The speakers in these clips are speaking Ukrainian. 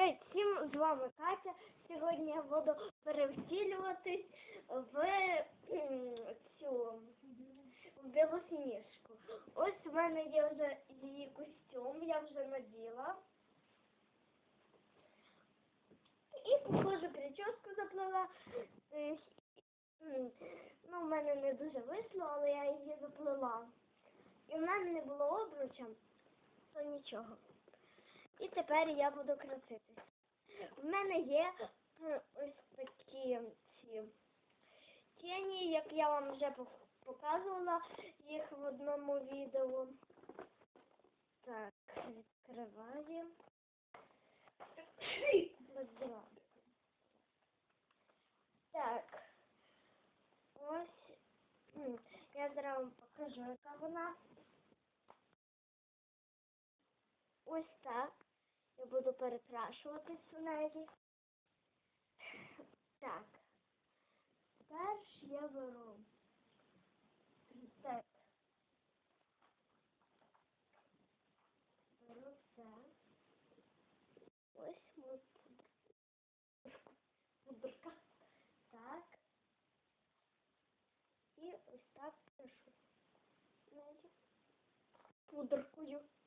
Привіт, всім з вами Катя. Сьогодні я буду перевтілюватись в цю в білосніжку. Ось в мене є вже її костюм, я вже наділа. І похоже прическу заплела. Ну, в мене не дуже вийшло, але я її заплела. І в мене не було обруча, то нічого. І тепер я буду краситись. В мене є е, ось такі ці тіні, як я вам вже показувала їх в одному відео. Так, відкриваємо. Так. Ось. Я зараз вам покажу, яка вона. Ось так. Я буду перекрашуватись у неї. Так. Перш я беру. Так. Беру це. Ось мой пудр. Так. І ось так пишу. Нею.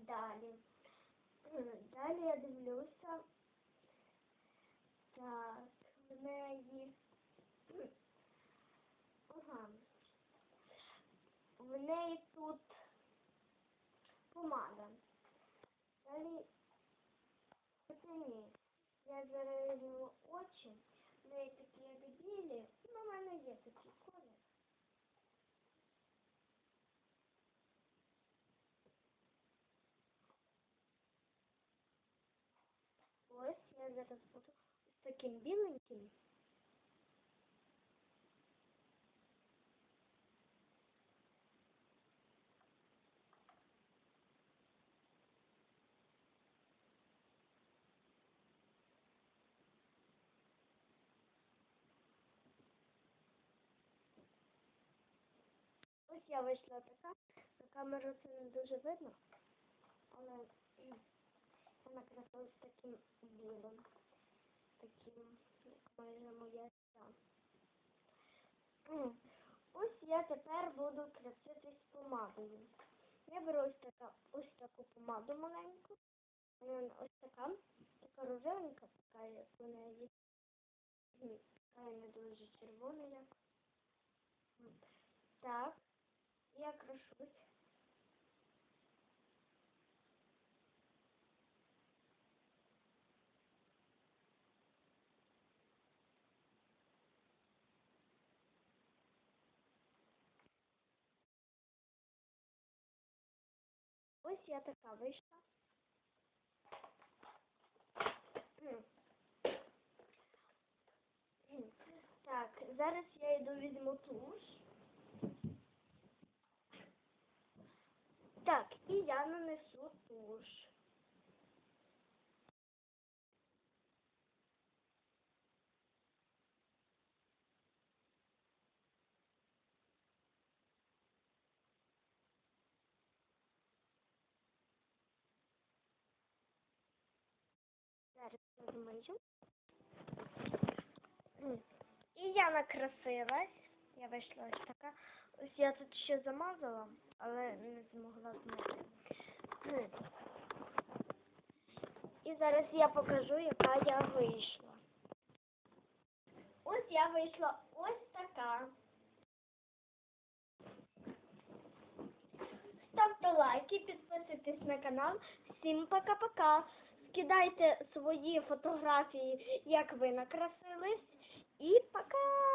Далі. М, Далі я дивлюся. Так, в неї. М. Ага. В неї тут помада. Далі. Це ні. Я зараз візьму очі. В неї такі як білі. Ну, в мене є такий Зараз буду з таким біленьким. Ось я вийшла така. На камеру це не дуже видно, але м, красилась таким білим, таким, як майже моя ця. Ось я тепер буду краситись помадою. Я беру ось така, ось таку помаду маленьку. Вона ось така, така рожевенька, така, як у неї. Така не дуже червона. Так, я крашусь. Я така вийшла. Так, зараз я йду візьму туш. Так, і я нанесу туш. Я І я накрасилась. Я вийшла ось така. Ось я тут ще замазала, але не змогла змити. І зараз я покажу, яка я вийшла. Ось я вийшла ось така. Ставте лайки, підписуйтесь на канал. Всім пока-пока. Скидайте свої фотографії, як ви накрасились. І пока!